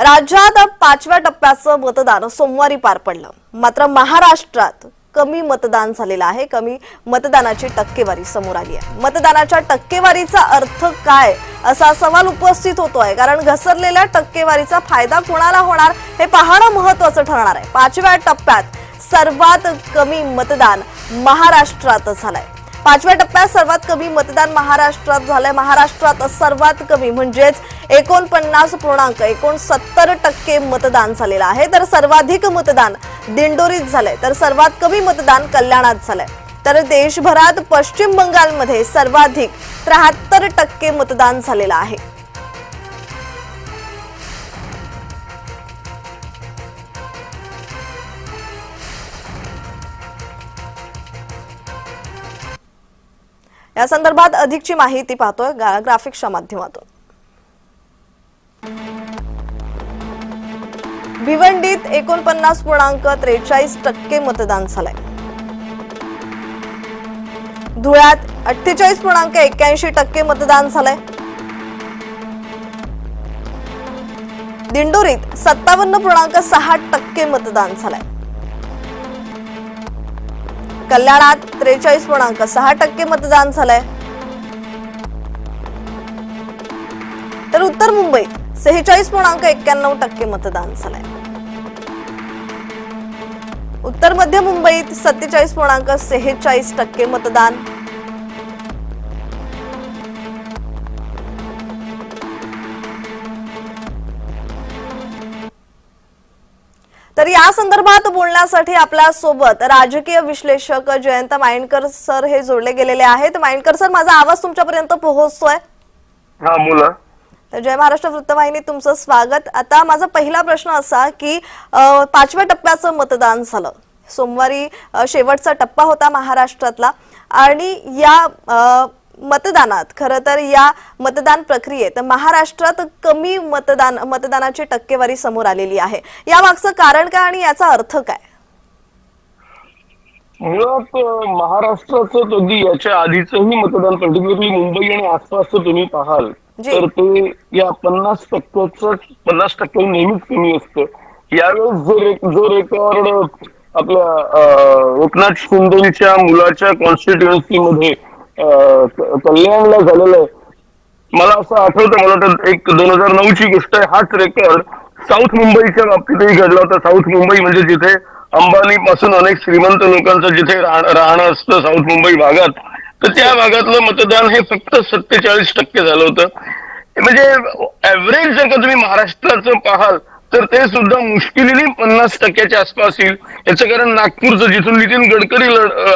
राज्यात पाचव्या टप्प्याचं मतदान सोमवारी पार पडलं. मात्र महाराष्ट्रात कमी मतदान झालेलं आहे. कमी मतदानाची टक्केवारी समोर आली आहे. मतदानाच्या टक्केवारीचा अर्थ काय असा सवाल उपस्थित होतोय. कारण घसरलेल्या टक्केवारीचा फायदा कोणाला होणार हे पाहणं महत्वाचं ठरणार आहे. पाचव्या टप्प्यात सर्वात कमी मतदान महाराष्ट्रात झालंय. पाचव्या टप्प्यात सर्वात कमी मतदान महाराष्ट्रात झालंय. महाराष्ट्रात सर्वात कमी म्हणजेच एकोणपन्नास पूर्णांक एकोणसत्तर टक्के मतदान झालेलं आहे. तर सर्वाधिक मतदान दिंडोरीत झालंय. तर सर्वात कमी मतदान कल्याणात झालंय. तर देशभरात पश्चिम बंगालमध्ये सर्वाधिक त्र्याहत्तर टक्के मतदान झालेलं आहे. या संदर्भात अधिकची माहिती पाहतोय ग्राफिक्सच्या माध्यमातून. भिवंडीत एकोणपन्नास पूर्णांक त्रेचाळीस टक्के मतदान झालंय. धुळ्यात अठ्ठेचाळीस पूर्णांक एक्क्याऐंशी टक्के मतदान झालंय. दिंडोरीत सत्तावन्न पूर्णांक सहा टक्के मतदान झालंय. कल्याणात त्रेचाळीस पूर्णांक सहा टक्के मतदान झालंय. तर उत्तर मुंबईत सेहेचाळीस पूर्णांक एक्क्याण्णव टक्के मतदान झालंय. उत्तर मध्य मुंबईत सत्तेचाळीस पूर्णांक सेहेचाळीस टक्के मतदान. या संदर्भात बोलण्यासाठी आपल्यासोबत राजकीय विश्लेषक जयंत माइंडकर सर हे जोडले गेलेले आहेत. माइंडकर सर माझा आवाज तुमच्यापर्यंत पोहोचतोय? हा जय महाराष्ट्र वृत्तवाहिनीत तुमचं स्वागत. आता माझा पहिला प्रश्न असा की पाचव्या टप्प्याचं मतदान झालं. सोमवारी शेवटचा टप्पा होता महाराष्ट्रातला. आणि या मतदानात. खरं तर या मतदान प्रक्रियेत महाराष्ट्रात कमी मतदान मतदानाची टक्केवारी समोर आलेली आहे. या मागचं कारण काय आणि याचा अर्थ काय? मुळात महाराष्ट्राचं अगदी याच्या आधीचंही मतदान पर्टिक्युलरली मुंबई आणि आसपासचं तुम्ही पाहाल. तर ते या पन्नास टक्क्याचं पन्नास टक्के नेहमीच कमी असतं. यावेळेस जो रे- जो रेकॉर्ड आपल्या एकनाथ शिंदेच्या मुलाच्या कॉन्स्टिट्युएन्सी मध्ये अं, क- कल्याणला झालेलं आहे. मला असं आठवतं मला वाटतं एक दोन हजार नऊ ची गोष्ट आहे. हाच रेकॉर्ड साऊथ मुंबईच्या बाबतीतही घडला होता. साऊथ मुंबई म्हणजे जिथे अंबानी पासून अनेक श्रीमंत लोकांचं जिथे राहणं असतं साऊथ मुंबई भागात तर त्या भागातलं मतदान हे फक्त सत्तेचाळीस टक्के झालं होतं. म्हणजे ऍव्हरेज जर का तुम्ही महाराष्ट्राचं पाहाल तर ते सुद्धा मुश्किलीने पन्नास टक्क्याच्या आसपास येईल. याचं कारण नागपूरचं जिथून नितीन गडकरी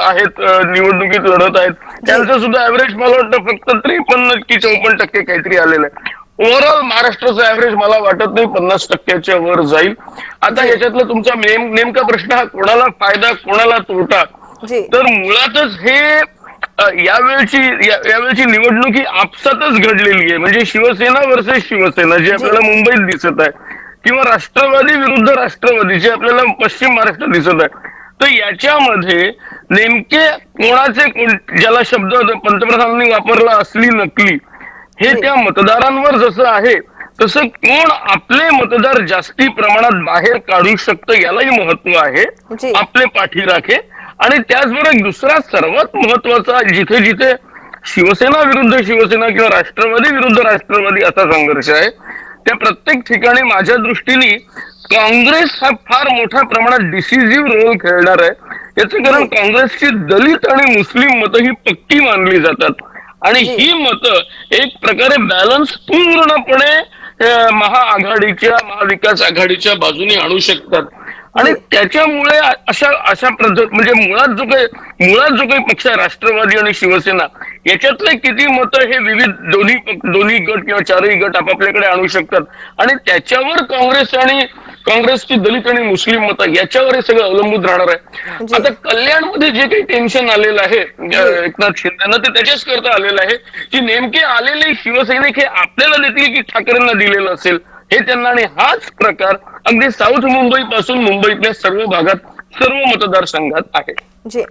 आहेत निवडणुकीत लढत आहेत त्यांचं सुद्धा ऍव्हरेज मला वाटतं फक्त त्रेपन्न की चौपन्न टक्के काहीतरी आलेलं आहे. ओव्हरऑल महाराष्ट्राचं ऍव्हरेज मला वाटत नाही पन्नास टक्क्याच्या वर जाईल. आता याच्यातला तुमचा नेम नेमका प्रश्न हा कोणाला फायदा कोणाला तोटा? तर मुळातच हे यावेळची या- यावेळची निवडणूक ही आपसातच घडलेली आहे. म्हणजे शिवसेना वर्सेस शिवसेना जी. आपल्याला मुंबईत दिसत आहे. किंवा राष्ट्रवादी विरुद्ध राष्ट्रवादी जे आपल्याला पश्चिम महाराष्ट्रात दिसत आहे. तर याच्यामध्ये नेमके कोणाचे कोण ज्याला शब्द पंतप्रधानांनी वापरला असली नकली हे त्या मतदारांवर जसं आहे तसं कोण आपले मतदार जास्ती प्रमाणात बाहेर काढू शकतं यालाही महत्त्व आहे. आपले पाठीराखे. आणि त्याचबरोबर दुसरा सर्वात महत्त्वाचा जिथे जिथे शिवसेना विरुद्ध शिवसेना किंवा राष्ट्रवादी विरुद्ध राष्ट्रवादी असा संघर्ष आहे त्या प्रत्येक ठिकाणी माझ्या दृष्टीने काँग्रेस हा फार मोठ्या प्रमाणात डिसिजिव्ह रोल खेळणार आहे याचं कारण काँग्रेसची दलित आणि मुस्लिम मतं ही पक्की मानली जातात आणि जी. ही मतं एक प्रकारे बॅलन्स पूर्णपणे महाआघाडीच्या महाविकास आघाडीच्या बाजूने आणू शकतात आणि जी. त्याच्यामुळे अशा अशा पद्धत म्हणजे मुळात जो काही मुळात जो काही पक्ष आहे राष्ट्रवादी आणि शिवसेना याच्यातले किती मतं हे विविध दोन्ही दोन्ही गट किंवा चारही गट आपापल्याकडे आणू शकतात. आणि त्याच्यावर काँग्रेस आणि काँग्रेसची दलित आणि मुस्लिम मतं याच्यावर हे सगळं अवलंबून राहणार आहे. जी. आता कल्याणमध्ये जे काही टेन्शन आलेलं आहे एकनाथ शिंदेना ते त्याच्याच करता आलेलं आहे की नेमके आलेले शिवसैनिक हे आपल्याला देतील की ठाकरेंना दिलेलं असेल? हे त्यांना आणि हाच प्रकार अगदी साऊथ मुंबई पासून मुंबईतल्या सर्व भागात सर्व मतदारसंघात आहे. जी.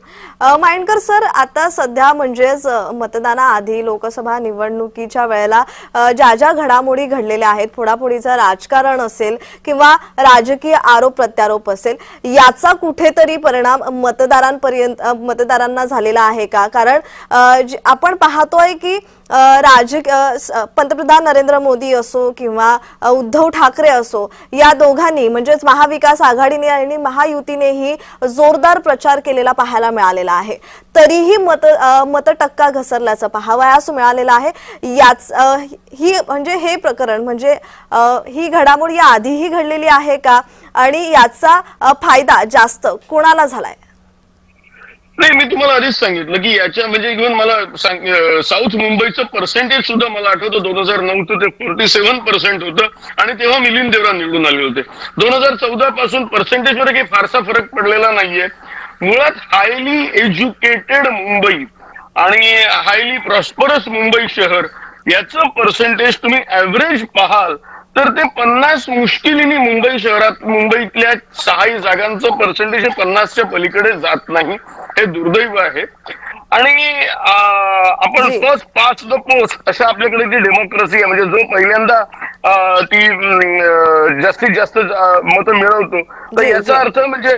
माइंडकर सर आता सध्या म्हणजेच मतदानाआधी लोकसभा निवडणुकीच्या वेळेला ज्या ज्या घडामोडी घडलेल्या आहेत फोडाफोडीचं राजकारण असेल किंवा राजकीय आरोप प्रत्यारोप असेल याचा कुठेतरी परिणाम मतदारांपर्यंत मतदारांना झालेला आहे का? कारण आपण पाहतोय की राज पंतप्रधान नरेंद्र मोदी असो किंवा उद्धव ठाकरे असो या दोघांनी म्हणजेच महाविकास आघाडीने आणि महायुतीनेही जोरदार प्रचार केलेला पाहायला मिळालेला आहे. तरीही मत मत टक्का घसरल्याचं पाहावयास मिळालेलं आहे. याच ही म्हणजे हे प्रकरण म्हणजे ही घडामोड या आधीही घडलेली आहे का? आणि याचा फायदा जास्त कोणाला झालाय? नाही मी तुम्हाला आधीच सांगितलं की याच्या म्हणजे इव्हन मला साऊथ मुंबईचं पर्सेंटेज सुद्धा मला आठवतं. दोन हजार नऊ ते फोर्टी सेव्हन पर्सेंट होतं. आणि तेव्हा मिलिंद देवरा निवडून आले होते. दोन हजार चौदा पासून पर्सेंटेजमध्ये काही फारसा फरक पडलेला नाहीये. मुळात हायली एज्युकेटेड मुंबई आणि हायली प्रॉस्परस मुंबई शहर याचं पर्सेंटेज तुम्ही ऍव्हरेज पाहाल तर ते पन्नास मुश्किलीने मुंबई शहरात मुंबईतल्या सहाही जागांचं पर्सेंटेज हे पन्नासच्या पलीकडे जात नाही हे दुर्दैव आहे आणि आपण. फर्स्ट पाच द पोस्ट अशा आपल्याकडे जी डेमोक्रेसी आहे म्हणजे जो पहिल्यांदा ती जास्तीत जास्त मतं मिळवतो तर याचा. अर्थ म्हणजे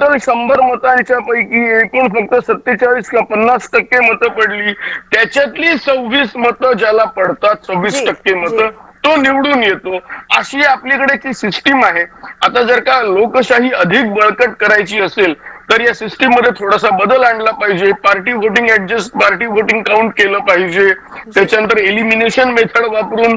तर शंभर मतांच्या पैकी एकूण फक्त सत्तेचाळीस का पन्नास टक्के मतं पडली. त्याच्यातली सव्वीस मतं ज्याला पडतात सव्वीस जी, टक्के जी. मतं तो निवडून येतो. अशी आपल्याकडे सिस्टीम आहे. आता जर का लोकशाही अधिक बळकट करायची असेल तर या सिस्टीममध्ये थोडासा बदल आणला पाहिजे. Party voting adjust party voting count केलं पाहिजे. त्याच्यानंतर एलिमिनेशन मेथड वापरून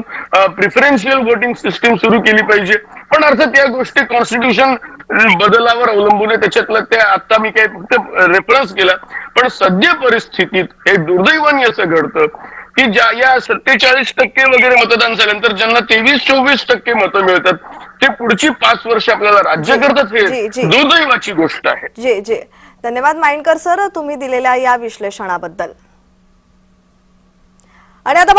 प्रिफरन्शियल वोटिंग सिस्टीम सुरू केली पाहिजे. पण अर्थात या गोष्टी कॉन्स्टिट्यूशन बदलावर अवलंबून आहे. त्याच्यातलं त्या आता मी काही फक्त रेफरन्स केला. पण सद्य परिस्थितीत हे दुर्दैवाने असं घडतं की ज्या या सत्तेचाळीस टक्के वगैरे मतदान झाल्यानंतर ज्यांना तेवीस चोवीस टक्के मतं मिळतात ते पुढची पाच वर्ष आपल्याला राज्य करतात हे. दुर्दैवाची गोष्ट आहे. जे जे. धन्यवाद माइंडकर सर तुम्ही दिलेल्या या विश्लेषणाबद्दल. आणि आता